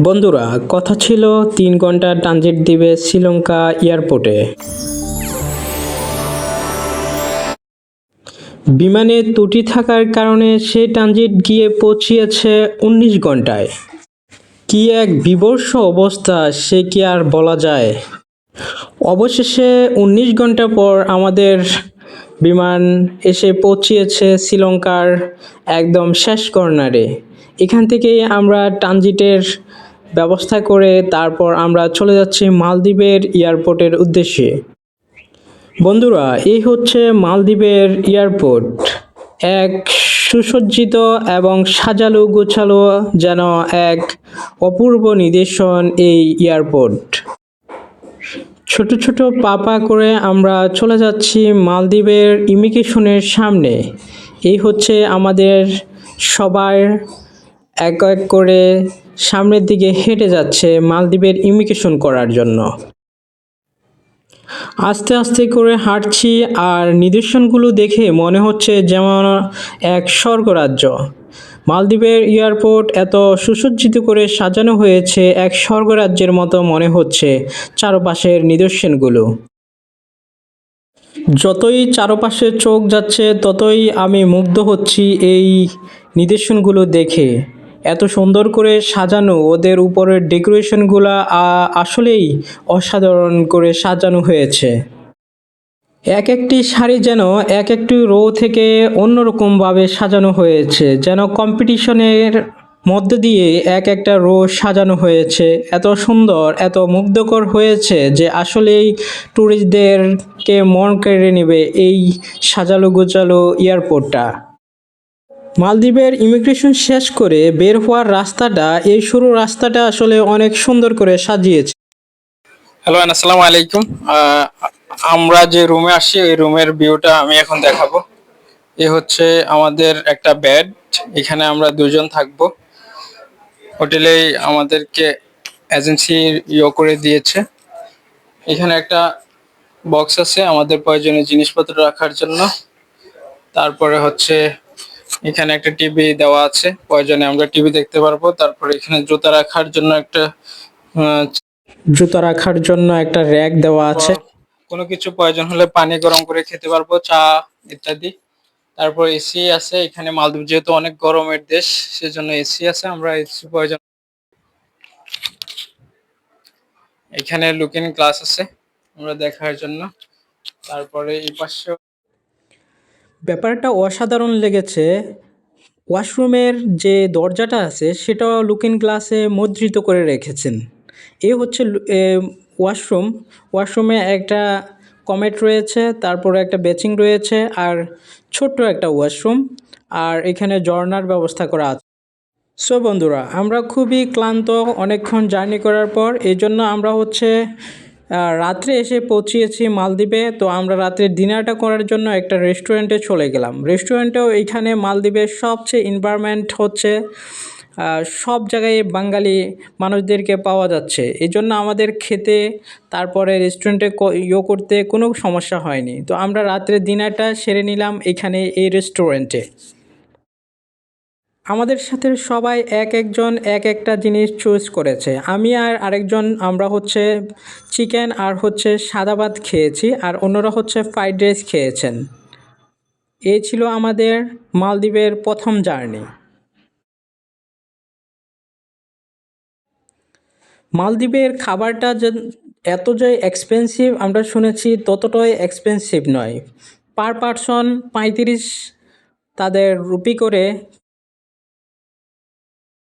বন্ধুরা, কথা ছিল তিন ঘণ্টা ট্রানজিট দিবে শ্রীলঙ্কা এয়ারপোর্টে। বিমানে ত্রুটি থাকার কারণে সেই ট্রানজিট গিয়ে পৌঁছিয়েছে উনিশ ঘন্টায়। কি এক বিবর্ষ অবস্থা, সে কি আর বলা যায়? অবশেষে উনিশ ঘণ্টা পর আমাদের বিমান এসে পৌঁছিয়েছে শ্রীলঙ্কার একদম শেষ কর্নারে। এখান থেকেই আমরা ট্রানজিটের ব্যবস্থা করে তারপর আমরা চলে যাচ্ছি মালদ্বীপের এয়ারপোর্টের উদ্দেশ্যে। বন্ধুরা, এই হচ্ছে মালদ্বীপের এয়ারপোর্ট। এক সুসজ্জিত এবং সাজালো গোছালো যেন এক অপূর্ব নিদর্শন এই এয়ারপোর্ট। ছোট ছোট পাপা করে আমরা চলে যাচ্ছি মালদ্বীপের ইমিগ্রেশনের সামনে। এই হচ্ছে আমাদের সবার এক এক করে সামনের দিকে হেঁটে যাচ্ছে মালদ্বীপের ইমিগ্রেশন করার জন্য। আস্তে আস্তে করে হাঁটছি আর নিদর্শনগুলো দেখে মনে হচ্ছে যেমন এক স্বর্গরাজ্য। মালদ্বীপের এয়ারপোর্ট এত সুসজ্জিত করে সাজানো হয়েছে এক স্বর্গরাজ্যের মতো মনে হচ্ছে চারপাশের নিদর্শনগুলো। যতই চারপাশে চোখ যাচ্ছে, ততই আমি মুগ্ধ হচ্ছি এই নিদর্শনগুলো দেখে। এত সুন্দর করে সাজানো, ওদের উপরের ডেকোরেশনগুলো আসলেই অসাধারণ করে সাজানো হয়েছে। এক একটি শাড়ি যেন এক একটি রো থেকে অন্যরকমভাবে সাজানো হয়েছে, যেন কম্পিটিশনের মধ্য দিয়ে এক একটা রো সাজানো হয়েছে। এত সুন্দর, এত মুগ্ধকর হয়েছে যে আসলেই ট্যুরিস্টদেরকে মন কেড়ে নেবে এই সাজালো গোজালো এয়ারপোর্টটা। মালদ্বীপের ইমিগ্রেশন শেষ করে বের হওয়ার রাস্তাটা, এই সরু রাস্তাটা আসলে অনেক সুন্দর করে সাজিয়েছে। হ্যালো আসসালামু আলাইকুম। আমরা যে রুমে আসি ওই রুমের ভিউটা আমি এখন দেখাবো। এ হচ্ছে আমাদের একটা বেড এখানে আমরা দুজন থাকব। হোটেলেই আমাদেরকে এজেন্সি ইয়ে করে দিয়েছে। এখানে একটা বক্স আছে আমাদের প্রয়োজনীয় জিনিসপত্র রাখার জন্য। তারপরে হচ্ছে এখানে একটা টিভি দেওয়া আছে প্রয়োজনে আমরা টিভি দেখতে পারব। তারপরে এখানে জুতা রাখার জন্য একটা জুতা রাখার জন্য একটা র্যাক দেওয়া আছে। কোনো কিছু প্রয়োজন হলে পানি গরম করে খেতে পারব, চা ইত্যাদি। তারপর এসি আছে, এখানে মালদ্বীপ যেহেতু অনেক গরমের দেশ, সেজন্য এসি আছে, আমরা এসি প্রয়োজন। এখানে লুকিং গ্লাস আছে, আমরা দেখার জন্য। তারপরে এই পাশে ব্যাপারটা অসাধারণ লেগেছে। ওয়াশরুমের যে দরজাটা আছে, সেটাও লুকিং গ্লাসে মুদ্রিত করে রেখেছেন। এ হচ্ছে ওয়াশরুম। ওয়াশরুমে একটা কমেট রয়েছে, তারপরে একটা বেচিং রয়েছে আর ছোট্ট একটা ওয়াশরুম আর এখানে ঝর্ণার ব্যবস্থা করা আছে। সো বন্ধুরা, আমরা খুবই ক্লান্ত অনেকক্ষণ জার্নি করার পর এই জন্য আমরা হচ্ছে রাত্রে এসে পৌঁছিয়েছি মালদ্বীপে। তো আমরা রাত্রে ডিনারটা করার জন্য একটা রেস্টুরেন্টে চলে গেলাম। রেস্টুরেন্টেও এখানে মালদ্বীপের সবচেয়ে এনভায়রনমেন্ট হচ্ছে সব জায়গায় বাঙালি মানুষদেরকে পাওয়া যাচ্ছে। এই জন্য আমাদের খেতে, তারপরে রেস্টুরেন্টে ইয়ে করতে কোনো সমস্যা হয়নি। তো আমরা রাত্রে ডিনারটা সেরে নিলাম এখানে এই রেস্টুরেন্টে আমাদের সাথে সবাই এক একজন এক একটা জিনিস চুজ করেছে। আমি আর আরেকজন, আমরা হচ্ছে চিকেন আর হচ্ছে সাদা ভাত খেয়েছি আর অন্যরা হচ্ছে ফ্রাইড রাইস খেয়েছেন। এ ছিল আমাদের মালদ্বীপের প্রথম জার্নি মালদ্বীপের খাবারটা যে এত যে এক্সপেন্সিভ আমরা শুনেছি ততটাই এক্সপেন্সিভ নয়। পার পারসন পঁয়ত্রিশ তাদের রুপি করে